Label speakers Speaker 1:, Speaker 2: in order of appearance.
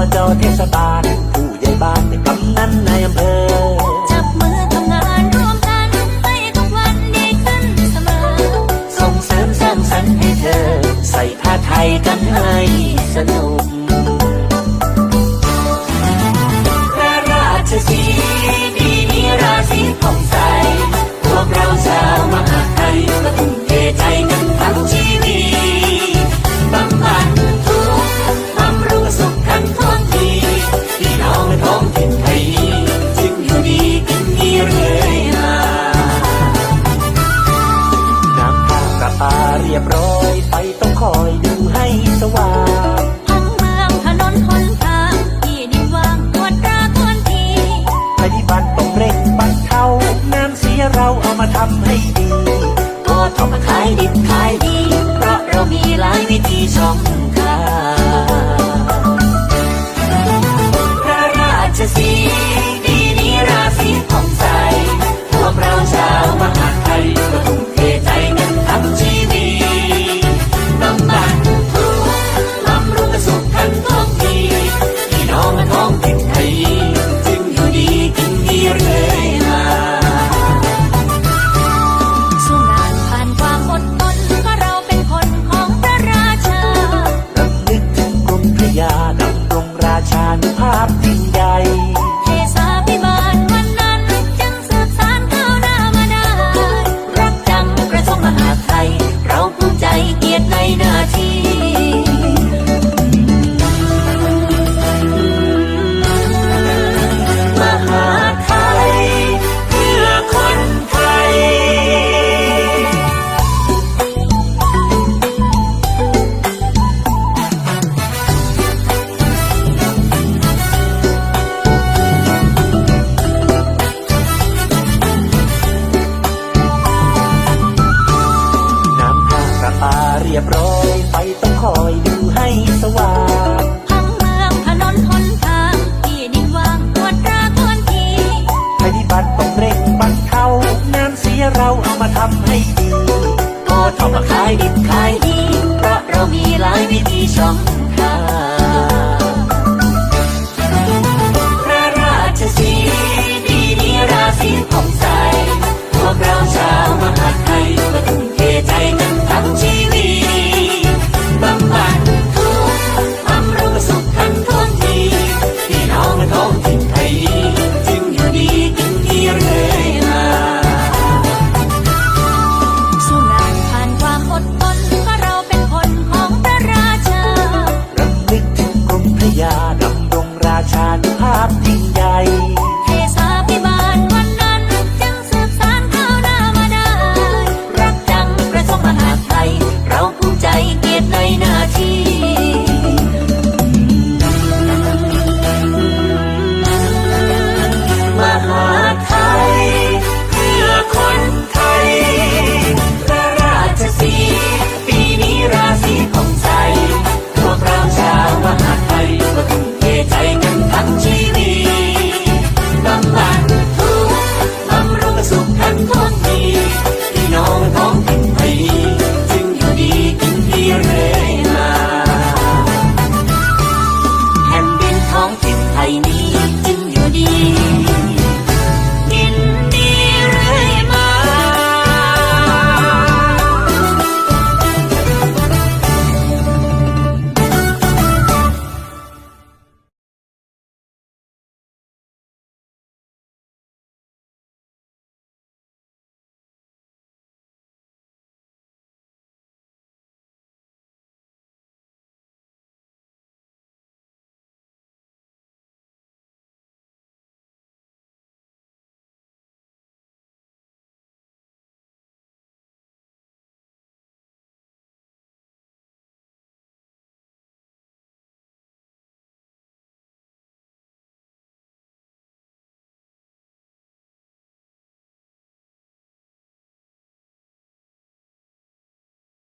Speaker 1: 我走
Speaker 2: 天上。 ต้องคอยดูให้สว่างทั้งเมืองถนนหนทางที่ดิน
Speaker 3: วางตรวตราทวนทีภัยพิบัติต้องเร่
Speaker 1: งบรรเทาน้ำเสีย
Speaker 3: เราเอามาทำให้ดี
Speaker 2: ก็ทำมขายดิบขายดี เพราะเรามีหลายวิธีช่องทา
Speaker 1: งพระราชสี รียบร้อยไฟต้องคอยดูให้สว่าง
Speaker 3: ทั้งเมืองถนนหนทางที่ดินว่างตรวจตราทวนที
Speaker 1: ภัยพิบัติต้องเร่งบรรเทาน้ำเสียเราเอามาทำให้ดี
Speaker 2: ก็ทำมาขายดิบขายดีเพราะเรามีหลายวิธีช่องทาง